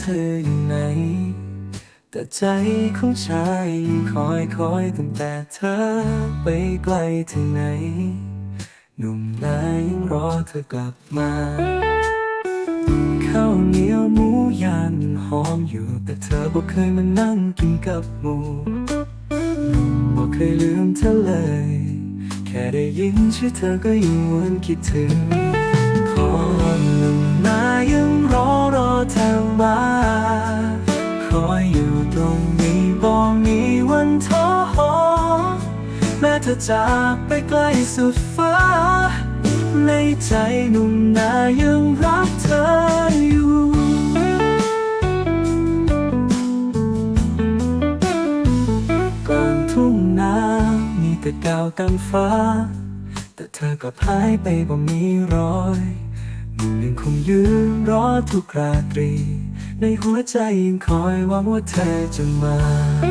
เธออยู่ไหน แต่ใจของชายยังคอยคอยตั้งแต่เธอไปไกลถึงไหน หนุ่มนายยังรอเธอกลับมาข้าวเหนียวหมูยันหอมอยู่ แต่เธอบอกเคยมานั่งกินกับหมูบอกเคยลืมเธอเลย แค่ได้ยินชื่อเธอก็ยิ่งวนคิดถึงขอ เธอจากไปไกลสุดฟ้า ในใจหนุ่มนายังรักเธออยู่ก่อนทุ่งนามีแต่ดาวกันฟ้า แต่เธอกลับหายไปบ่มีรอยหนุ่มยังคงยืนรอทุกราตรี ในหัวใจยังคอยหวังว่าเธอจะมา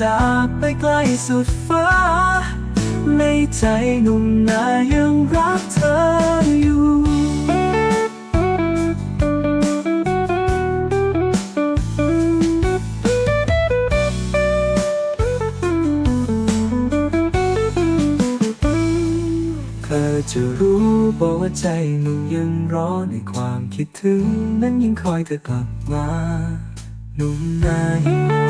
จากไปไกลสุดฟ้า ในใจหนุ่มนายังรักเธออยู่เธอจะรู้บอกว่าใจหนุ่มยังรอในความคิดถึง นั้นยังคอยเธอกลับมาหนุ่มนาย